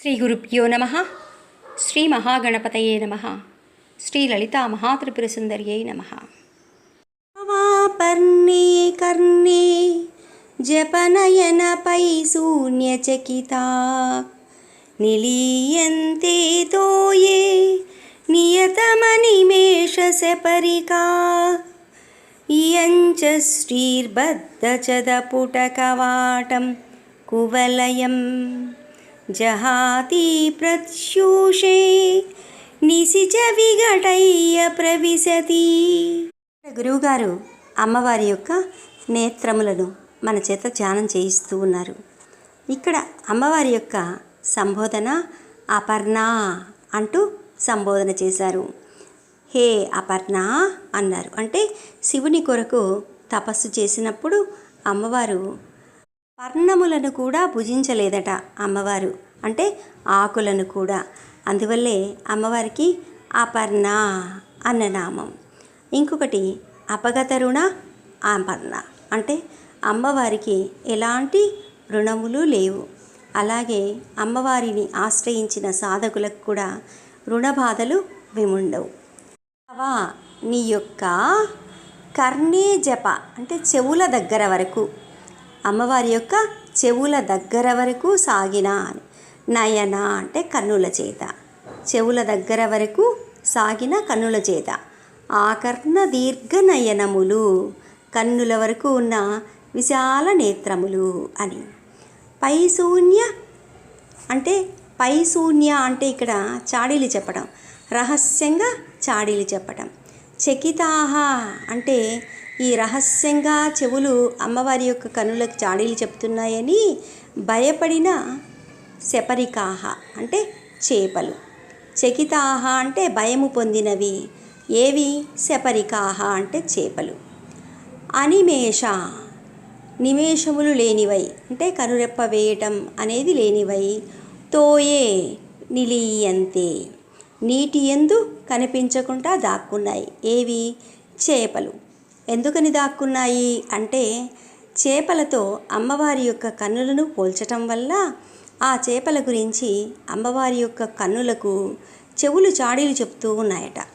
శ్రీ గురుభ్యో నమ. శ్రీ మహాగణపతయే నమ. శ్రీ లలితా మహాత్రిపుర సుందర్యై నమ పర్ణే కర్ణే జపనయనపై శూన్యచకిత. నిలీయంతే తోయే నియతమనిమేషశపరికా. ఇయంచ శ్రీర్బద్ధచదపుటకవాటం కువలయం. జహాతి ప్రత్యూషే నిశిచ విఘటయ్య ప్రవిశతి. గురువుగారు అమ్మవారి యొక్క నేత్రములను మన చేత ధ్యానం చేయిస్తూ ఉన్నారు. ఇక్కడ అమ్మవారి యొక్క సంబోధన అపర్ణ అంటూ సంబోధన చేశారు. హే అపర్ణ అన్నారు. అంటే శివుని కొరకు తపస్సు చేసినప్పుడు అమ్మవారు పర్ణములను కూడా భుజించలేదట అమ్మవారు. అంటే ఆకులను కూడా. అందువల్లే అమ్మవారికి అపర్ణ అన్న నామం. ఇంకొకటి అపగత రుణ అపర్ణ. అంటే అమ్మవారికి ఎలాంటి రుణములు లేవు. అలాగే అమ్మవారిని ఆశ్రయించిన సాధకులకు కూడా రుణబాధలు విముండవు అవా నీ యొక్క కర్ణే జప అంటే చెవుల దగ్గర వరకు. అమ్మవారి యొక్క చెవుల దగ్గర వరకు సాగిన అని. నయన అంటే కన్నుల చేత. చెవుల దగ్గర వరకు సాగిన కన్నుల చేత. ఆకర్ణ దీర్ఘ నయనములు కన్నుల వరకు ఉన్న విశాల నేత్రములు అని. పై శూన్య అంటే పై శూన్య అంటే ఇక్కడ చాడీలు చెప్పడం రహస్యంగా చాడీలు చెప్పడం. చకితాహ అంటే ఈ రహస్యంగా చెవులు అమ్మవారి యొక్క కనులకు చాడీలు చెప్తున్నాయని భయపడిన శపరికాహ అంటే చేపలు. చకితాహ అంటే భయము పొందినవి. ఏవి? శపరికాహ అంటే చేపలు. అనిమేష నిమేషములు లేనివై అంటే కనురెప్ప వేయటం అనేది లేనివై. తోయే నిలీయంతే. నీటి ఎందు కనిపించకుండా దాక్కున్నాయి. ఏవి? చేపలు. ఎందుకని దాక్కున్నాయి? అంటే చేపలతో అమ్మవారి యొక్క కన్నులను పోల్చటం వల్ల ఆ చేపల గురించి అమ్మవారి యొక్క కన్నులకు చెవులు చాడీలు చెప్తూ ఉన్నాయట.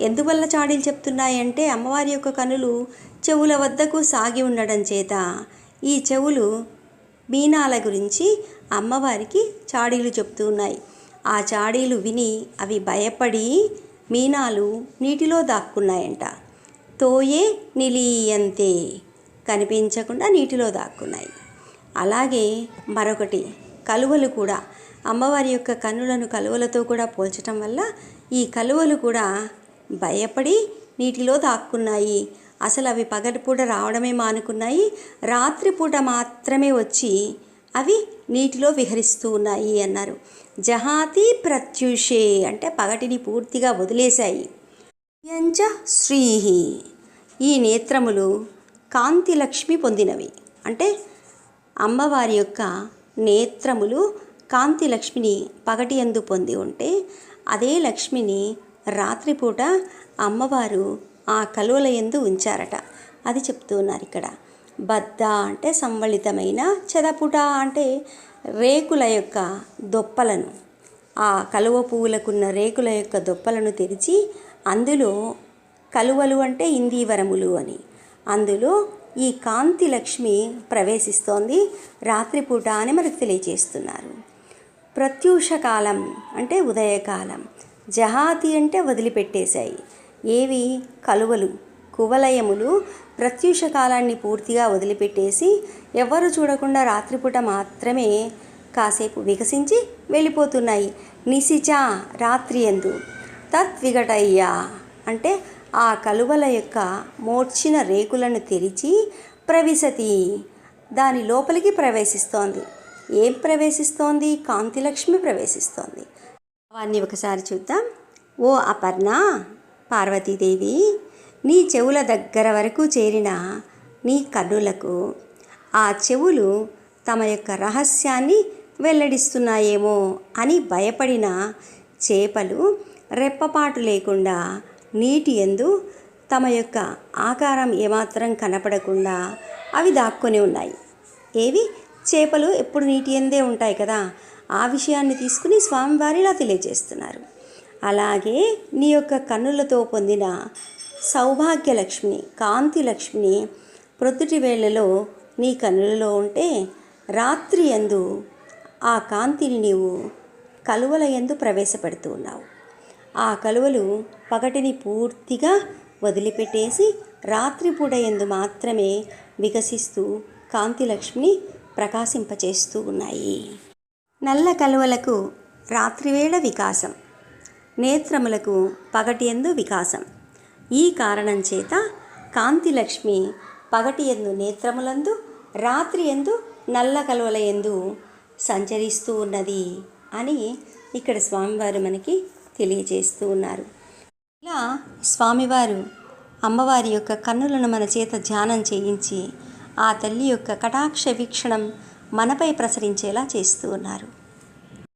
ఎందువల్ల చాడీలు చెప్తున్నాయంటే అమ్మవారి యొక్క కనులు చెవుల వద్దకు సాగి ఉండడం చేత ఈ చెవులు మీనాల గురించి అమ్మవారికి చాడీలు చెప్తూ ఉన్నాయి. ఆ చాడీలు విని అవి భయపడి మీనాలు నీటిలో దాక్కున్నాయంట. తోయే నిలీయంతే కనిపించకుండా నీటిలో దాక్కున్నాయి. అలాగే మరొకటి కలువలు కూడా. అమ్మవారి యొక్క కన్నులను కలువలతో కూడా పోల్చటం వల్ల ఈ కలువలు కూడా భయపడి నీటిలో దాక్కున్నాయి. అసలు అవి పగటిపూట రావడమే మానుకున్నాయి. రాత్రిపూట మాత్రమే వచ్చి అవి నీటిలో విహరిస్తూ ఉన్నాయి అన్నారు. జహాతి ప్రత్యూషే అంటే పగటిని పూర్తిగా వదిలేశాయి. యంచ శ్రీహి. ఈ నేత్రములు కాంతి లక్ష్మి పొందినవి. అంటే అమ్మవారి యొక్క నేత్రములు కాంతి లక్ష్మిని పగటి ఎందు పొంది ఉంటే అదే లక్ష్మిని రాత్రిపూట అమ్మవారు ఆ కలువల ఎందు ఉంచారట. అది చెప్తున్నారు ఇక్కడ. బద్ద అంటే సంవళితమైన చెదపుట అంటే రేకుల యొక్క దొప్పలను. ఆ కలువ పువ్వులకున్న రేకుల యొక్క దొప్పలను తెరిచి అందులో కలువలు అంటే ఇందీవరములు అని. అందులో ఈ కాంతి లక్ష్మి ప్రవేశిస్తోంది. రాత్రిపూట అని మనకు తెలియజేస్తున్నారు. ప్రత్యూష కాలం అంటే ఉదయకాలం. జహాతి అంటే వదిలిపెట్టేశాయి. ఏవి? కలువలు. కువలయములు ప్రత్యూష కాలాన్ని పూర్తిగా వదిలిపెట్టేసి ఎవరు చూడకుండా రాత్రిపూట మాత్రమే కాసేపు వికసించి వెళ్ళిపోతున్నాయి. నిశిచ రాత్రి ఎందు. తద్విఘటయ్యా అంటే ఆ కలువల యొక్క మోడ్చిన రేకులను తెరిచి ప్రవిశతి. దాని లోపలికి ప్రవేశిస్తోంది. ఏం ప్రవేశిస్తోంది? కాంతిలక్ష్మి ప్రవేశిస్తోంది. వాన్ని ఒకసారి చూద్దాం. ఓ అపర్ణ! పార్వతీదేవి! నీ చెవుల దగ్గర వరకు చేరిన నీ కన్నులకు ఆ చెవులు తమ యొక్క రహస్యాన్ని వెల్లడిస్తున్నాయేమో అని భయపడిన చేపలు రెప్పపాటు లేకుండా నీటి ఎందు తమ యొక్క ఆకారం ఏమాత్రం కనపడకుండా అవి దాక్కొని ఉన్నాయి. ఏవి? చేపలు ఎప్పుడు నీటి ఎందే ఉంటాయి కదా. ఆ విషయాన్ని తీసుకుని స్వామివారి ఇలా తెలియజేస్తున్నారు. అలాగే నీ యొక్క కన్నులతో పొందిన సౌభాగ్యలక్ష్మిని కాంతి లక్ష్మిని ప్రొద్దుటి వేళలో నీ కన్నులలో ఉంటే రాత్రి ఎందు ఆ కాంతిని నీవు కలువల ఎందు ప్రవేశపెడుతూ ఉన్నావు. ఆ కలువలు పగటిని పూర్తిగా వదిలిపెట్టేసి రాత్రిపూట ఎందు మాత్రమే వికసిస్తూ కాంతిలక్ష్మిని ప్రకాశింపచేస్తూ ఉన్నాయి. నల్ల కలువలకు రాత్రివేళ వికాసం నేత్రములకు పగటి ఎందు వికాసం. ఈ కారణం చేత కాంతిలక్ష్మి పగటి ఎందు నేత్రములందు రాత్రి ఎందు నల్ల కలువల ఎందు సంచరిస్తూ ఉన్నది అని ఇక్కడ స్వామివారు మనకి తెలియజేస్తూ ఉన్నారు. ఇలా స్వామివారు అమ్మవారి యొక్క కన్నులను మన చేత ధ్యానం చేయించి ఆ తల్లి యొక్క కటాక్ష వీక్షణం మనపై ప్రసరించేలా చేస్తూ ఉన్నారు.